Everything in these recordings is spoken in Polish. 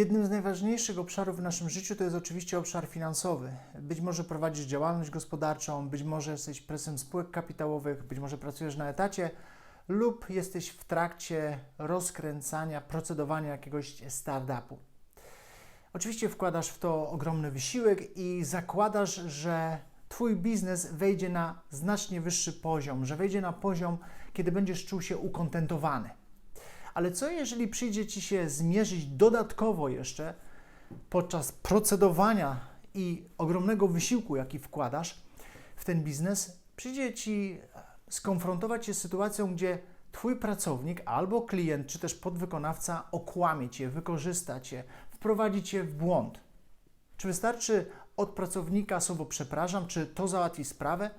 Jednym z najważniejszych obszarów w naszym życiu to jest oczywiście obszar finansowy. Być może prowadzisz działalność gospodarczą, być może jesteś prezesem spółek kapitałowych, być może pracujesz na etacie lub jesteś w trakcie rozkręcania, procedowania jakiegoś startupu. Oczywiście wkładasz w to ogromny wysiłek i zakładasz, że Twój biznes wejdzie na znacznie wyższy poziom, że wejdzie na poziom, kiedy będziesz czuł się ukontentowany. Ale co jeżeli przyjdzie Ci się zmierzyć dodatkowo jeszcze podczas procedowania i ogromnego wysiłku, jaki wkładasz w ten biznes, przyjdzie Ci skonfrontować się z sytuacją, gdzie Twój pracownik albo klient, czy też podwykonawca okłamie Cię, wykorzysta Cię, wprowadzi Cię w błąd. Czy wystarczy od pracownika słowo przepraszam, czy to załatwi sprawę?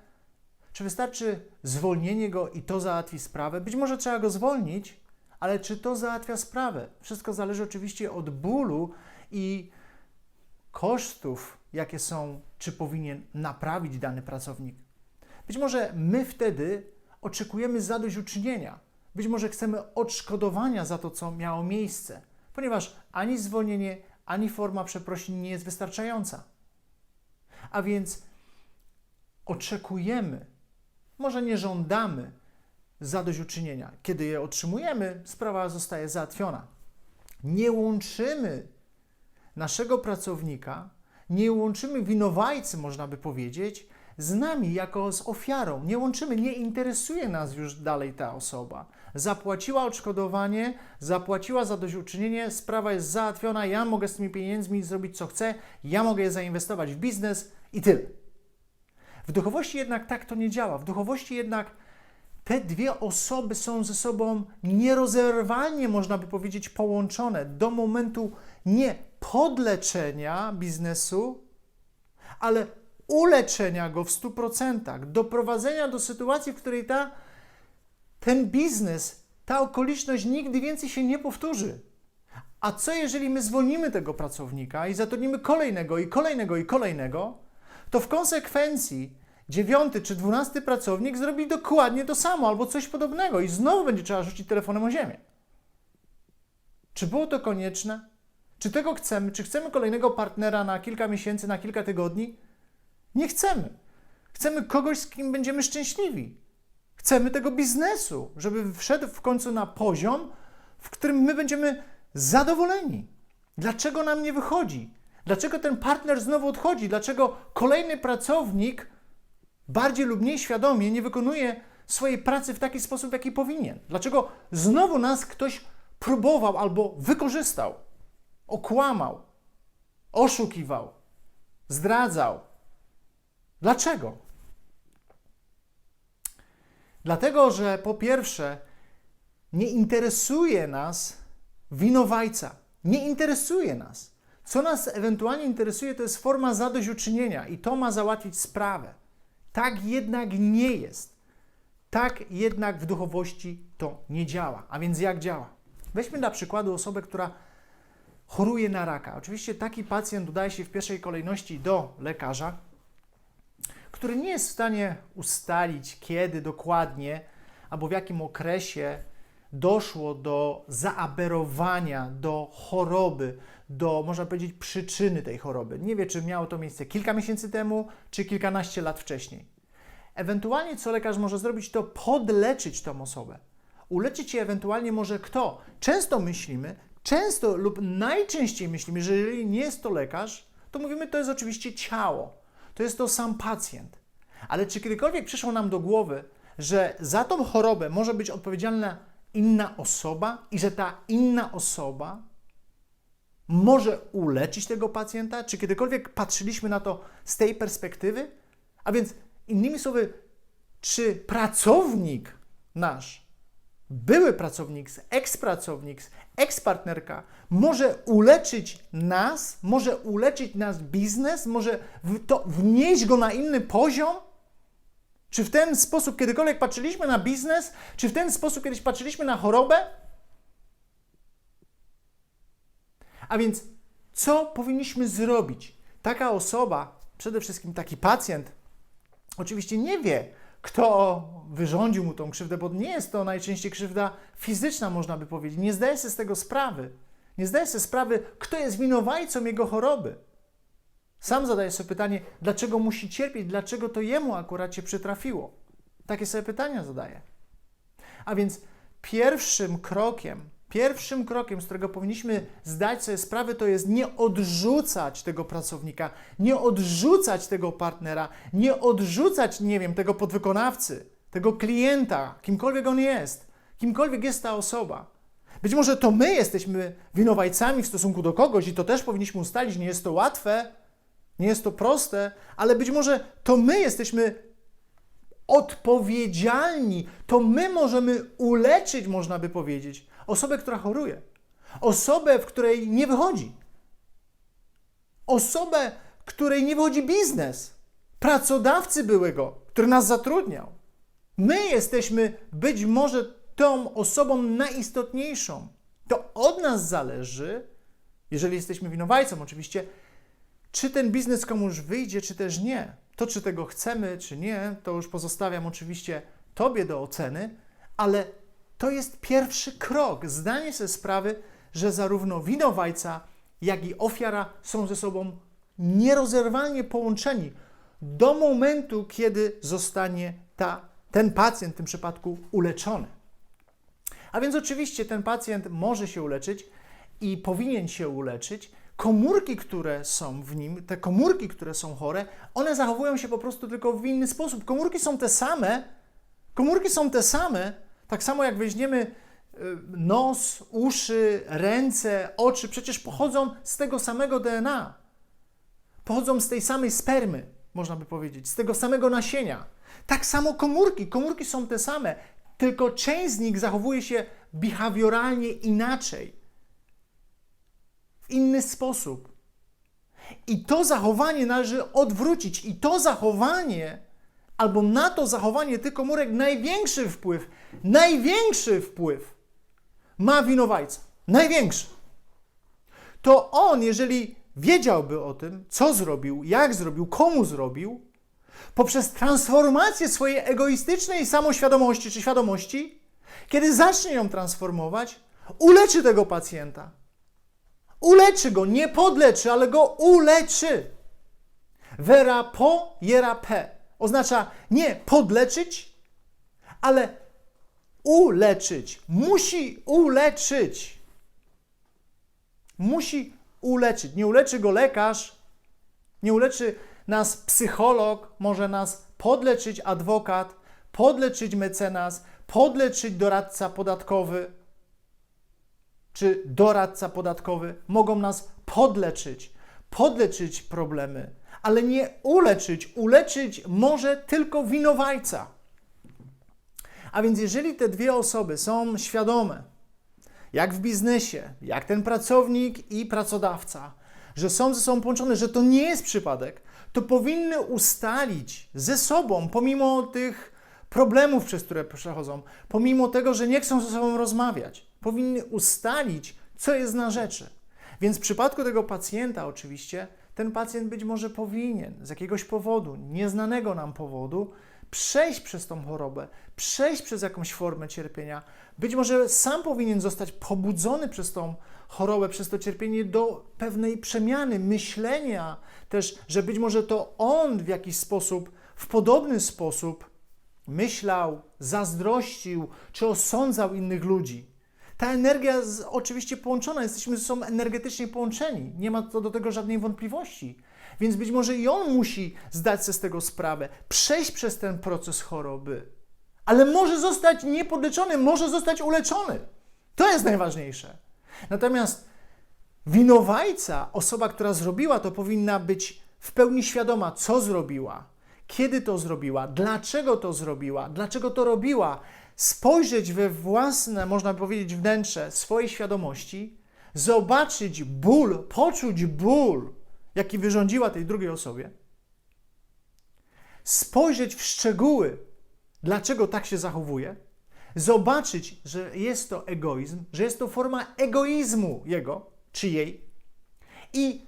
Czy wystarczy zwolnienie go i to załatwi sprawę? Być może trzeba go zwolnić, ale czy to załatwia sprawę? Wszystko zależy oczywiście od bólu i kosztów, jakie są, czy powinien naprawić dany pracownik. Być może my wtedy oczekujemy zadośćuczynienia. Być może chcemy odszkodowania za to, co miało miejsce, ponieważ ani zwolnienie, ani forma przeprosin nie jest wystarczająca. A więc oczekujemy, może nie żądamy zadośćuczynienia. Kiedy je otrzymujemy, sprawa zostaje załatwiona. Nie łączymy naszego pracownika, nie łączymy winowajcy, można by powiedzieć, z nami jako z ofiarą. Nie łączymy, nie interesuje nas już dalej ta osoba. Zapłaciła odszkodowanie, zapłaciła zadośćuczynienie, sprawa jest załatwiona, ja mogę z tymi pieniędzmi zrobić co chcę, ja mogę je zainwestować w biznes i tyle. W duchowości jednak tak to nie działa. W duchowości jednak te dwie osoby są ze sobą nierozerwalnie, można by powiedzieć, połączone. Do momentu nie podleczenia biznesu, ale uleczenia go w 100%, doprowadzenia do sytuacji, w której ta, ten biznes, ta okoliczność nigdy więcej się nie powtórzy. A co jeżeli my zwolnimy tego pracownika i zatrudnimy kolejnego i kolejnego i kolejnego, to w konsekwencji dziewiąty czy dwunasty pracownik zrobi dokładnie to samo albo coś podobnego i znowu będzie trzeba rzucić telefonem o ziemię. Czy było to konieczne? Czy tego chcemy? Czy chcemy kolejnego partnera na kilka miesięcy, na kilka tygodni? Nie chcemy. Chcemy kogoś, z kim będziemy szczęśliwi. Chcemy tego biznesu, żeby wszedł w końcu na poziom, w którym my będziemy zadowoleni. Dlaczego nam nie wychodzi? Dlaczego ten partner znowu odchodzi? Dlaczego kolejny pracownik bardziej lub mniej świadomie nie wykonuje swojej pracy w taki sposób, w jaki powinien? Dlaczego znowu nas ktoś próbował albo wykorzystał, okłamał, oszukiwał, zdradzał? Dlaczego? Dlatego, że po pierwsze, nie interesuje nas winowajca. Nie interesuje nas. Co nas ewentualnie interesuje, to jest forma zadośćuczynienia i to ma załatwić sprawę. Tak jednak nie jest. Tak jednak w duchowości to nie działa. A więc jak działa? Weźmy dla przykładu osobę, która choruje na raka. Oczywiście taki pacjent udaje się w pierwszej kolejności do lekarza, który nie jest w stanie ustalić, kiedy dokładnie albo w jakim okresie doszło do zaaberowania, do choroby, do, można powiedzieć, przyczyny tej choroby. Nie wie, czy miało to miejsce kilka miesięcy temu, czy kilkanaście lat wcześniej. Ewentualnie, co lekarz może zrobić, to podleczyć tą osobę. Uleczyć je ewentualnie może kto? Często myślimy, często lub najczęściej myślimy, że jeżeli nie jest to lekarz, to mówimy, to jest oczywiście ciało. To jest to sam pacjent. Ale czy kiedykolwiek przyszło nam do głowy, że za tą chorobę może być odpowiedzialna inna osoba i że ta inna osoba może uleczyć tego pacjenta? Czy kiedykolwiek patrzyliśmy na to z tej perspektywy? A więc, innymi słowy, czy pracownik nasz, były pracownik, ekspracownik, ekspartnerka może uleczyć nas, może uleczyć nasz biznes, może to wnieść go na inny poziom? Czy w ten sposób kiedykolwiek patrzyliśmy na biznes? Czy w ten sposób kiedyś patrzyliśmy na chorobę? A więc co powinniśmy zrobić? Taka osoba, przede wszystkim taki pacjent, oczywiście nie wie, kto wyrządził mu tą krzywdę, bo nie jest to najczęściej krzywda fizyczna, można by powiedzieć. Nie zdaje sobie z tego sprawy. Nie zdaje sobie sprawy, kto jest winowajcą jego choroby. Sam zadaje sobie pytanie, dlaczego musi cierpieć, dlaczego to jemu akurat się przytrafiło. Takie sobie pytania zadaje. A więc pierwszym krokiem, pierwszym krokiem, z którego powinniśmy zdać sobie sprawę, to jest nie odrzucać tego pracownika, nie odrzucać tego partnera, nie odrzucać, nie wiem, tego podwykonawcy, tego klienta, kimkolwiek on jest, kimkolwiek jest ta osoba. Być może to my jesteśmy winowajcami w stosunku do kogoś i to też powinniśmy ustalić. Nie jest to łatwe, nie jest to proste, ale być może to my jesteśmy odpowiedzialni. To my możemy uleczyć, można by powiedzieć, osobę, która choruje. Osobę, w której nie wychodzi. Osobę, której nie wychodzi biznes. Pracodawcy byłego, który nas zatrudniał. My jesteśmy być może tą osobą najistotniejszą. To od nas zależy, jeżeli jesteśmy winowajcą oczywiście, czy ten biznes komuś wyjdzie, czy też nie. To, czy tego chcemy, czy nie, to już pozostawiam oczywiście Tobie do oceny, ale to jest pierwszy krok. Zdanie sobie sprawy, że zarówno winowajca, jak i ofiara są ze sobą nierozerwalnie połączeni do momentu, kiedy zostanie ta, ten pacjent w tym przypadku uleczony. A więc oczywiście ten pacjent może się uleczyć i powinien się uleczyć. Komórki, które są w nim, te komórki, które są chore, one zachowują się po prostu tylko w inny sposób. Komórki są te same, komórki są te same, tak samo jak weźmiemy y, nos, uszy, ręce, oczy, przecież pochodzą z tego samego DNA. Pochodzą z tej samej spermy, można by powiedzieć, z tego samego nasienia. Tak samo komórki, komórki są te same tylko część z nich zachowuje się behawioralnie inaczej, inny sposób. I to zachowanie należy odwrócić, i to zachowanie, albo na to zachowanie tych komórek największy wpływ, największy wpływ ma winowajca. Największy. To on, jeżeli wiedziałby o tym, co zrobił, jak zrobił, komu zrobił, poprzez transformację swojej egoistycznej samoświadomości czy świadomości, kiedy zacznie ją transformować, uleczy tego pacjenta. Uleczy go, nie podleczy, ale go uleczy. Vera po, jera pe. Oznacza nie podleczyć, ale uleczyć. Musi uleczyć. Musi uleczyć. Nie uleczy go lekarz, nie uleczy nas psycholog, może nas podleczyć adwokat, podleczyć mecenas, podleczyć doradca podatkowy czy doradca podatkowy. Mogą nas podleczyć, podleczyć problemy, ale nie uleczyć. Uleczyć może tylko winowajca. A więc jeżeli te dwie osoby są świadome, jak w biznesie, jak ten pracownik i pracodawca, że są ze sobą połączone, że to nie jest przypadek, to powinny ustalić ze sobą, pomimo tych problemów, przez które przechodzą, pomimo tego, że nie chcą ze sobą rozmawiać, powinny ustalić, co jest na rzeczy. Więc w przypadku tego pacjenta, oczywiście, ten pacjent być może powinien z jakiegoś powodu, nieznanego nam powodu, przejść przez tą chorobę, przejść przez jakąś formę cierpienia. Być może sam powinien zostać pobudzony przez tą chorobę, przez to cierpienie do pewnej przemiany myślenia, też, że być może to on w jakiś sposób, w podobny sposób myślał, zazdrościł czy osądzał innych ludzi. Ta energia jest oczywiście połączona, jesteśmy ze sobą energetycznie połączeni, nie ma co do tego żadnej wątpliwości. Więc być może i on musi zdać sobie z tego sprawę, przejść przez ten proces choroby, ale może zostać niepodleczony, może zostać uleczony. To jest najważniejsze. Natomiast winowajca, osoba, która zrobiła to, powinna być w pełni świadoma, co zrobiła, kiedy to zrobiła, dlaczego to zrobiła, dlaczego to robiła. Spojrzeć we własne, można powiedzieć, wnętrze swojej świadomości, zobaczyć ból, poczuć ból, jaki wyrządziła tej drugiej osobie, spojrzeć w szczegóły, dlaczego tak się zachowuje, zobaczyć, że jest to egoizm, że jest to forma egoizmu jego czy jej i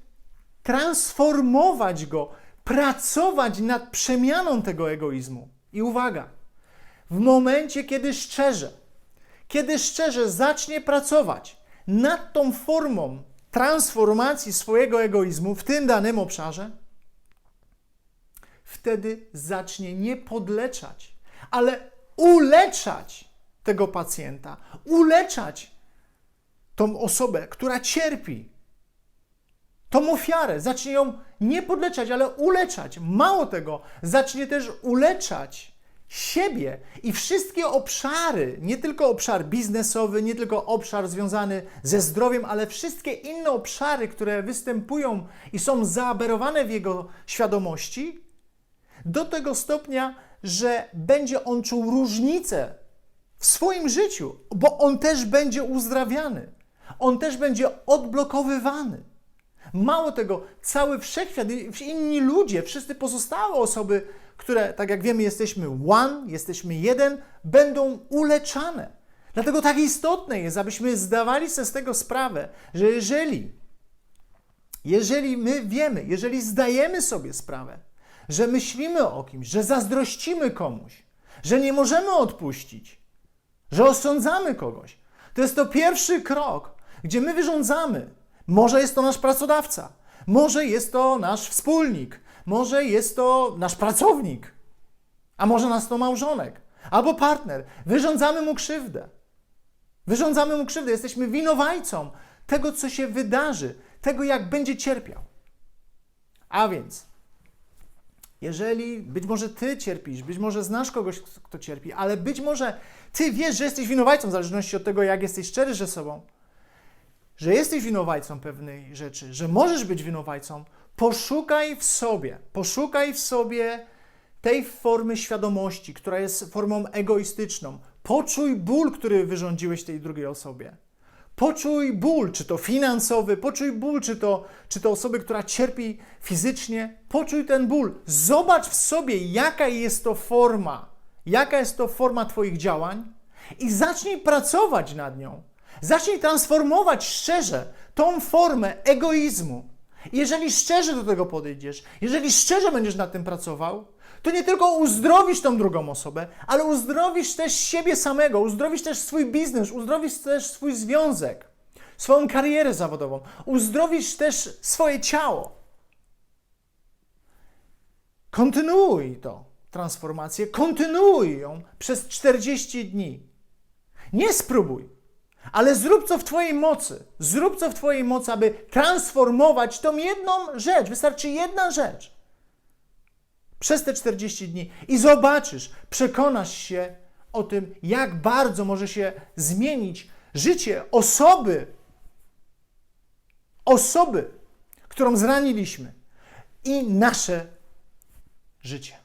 transformować go, pracować nad przemianą tego egoizmu. I uwaga, w momencie, kiedy szczerze, kiedy szczerze zacznie pracować nad tą formą transformacji swojego egoizmu w tym danym obszarze, wtedy zacznie nie podleczać, ale uleczać tego pacjenta, uleczać tą osobę, która cierpi, tą ofiarę, zacznie ją nie podleczać, ale uleczać. Mało tego, zacznie też uleczać siebie i wszystkie obszary, nie tylko obszar biznesowy, nie tylko obszar związany ze zdrowiem, ale wszystkie inne obszary, które występują i są zaaberowane w jego świadomości, do tego stopnia, że będzie on czuł różnicę w swoim życiu, bo on też będzie uzdrawiany, on też będzie odblokowywany. Mało tego, cały wszechświat, inni ludzie, wszyscy pozostałe osoby, które, tak jak wiemy, jesteśmy one, jesteśmy jeden, będą uleczane. Dlatego tak istotne jest, abyśmy zdawali sobie z tego sprawę, że jeżeli, jeżeli my wiemy, jeżeli zdajemy sobie sprawę, że myślimy o kimś, że zazdrościmy komuś, że nie możemy odpuścić, że osądzamy kogoś, to jest to pierwszy krok, gdzie my wyrządzamy. Może jest to nasz pracodawca, może jest to nasz wspólnik, może jest to nasz pracownik, a może nas to małżonek albo partner. Wyrządzamy mu krzywdę. Wyrządzamy mu krzywdę, jesteśmy winowajcą tego, co się wydarzy, tego, jak będzie cierpiał. A więc, jeżeli być może ty cierpisz, być może znasz kogoś, kto cierpi, ale być może ty wiesz, że jesteś winowajcą, w zależności od tego, jak jesteś szczery ze sobą, że jesteś winowajcą pewnej rzeczy, że możesz być winowajcą, poszukaj w sobie, poszukaj w sobie tej formy świadomości, która jest formą egoistyczną. Poczuj ból, który wyrządziłeś tej drugiej osobie. Poczuj ból, czy to finansowy, poczuj ból, czy to, czy to osoby, która cierpi fizycznie. Poczuj ten ból. Zobacz w sobie, jaka jest to forma, jaka jest to forma Twoich działań i zacznij pracować nad nią. Zacznij transformować szczerze tą formę egoizmu. Jeżeli szczerze do tego podejdziesz, jeżeli szczerze będziesz nad tym pracował, to nie tylko uzdrowisz tą drugą osobę, ale uzdrowisz też siebie samego, uzdrowisz też swój biznes, uzdrowisz też swój związek, swoją karierę zawodową, uzdrowisz też swoje ciało. Kontynuuj to transformację, kontynuuj ją przez 40 dni. Nie spróbuj, ale zrób co w Twojej mocy. Zrób co w Twojej mocy, aby transformować tą jedną rzecz. Wystarczy jedna rzecz przez te 40 dni i zobaczysz, przekonasz się o tym, jak bardzo może się zmienić życie osoby, osoby, którą zraniliśmy i nasze życie.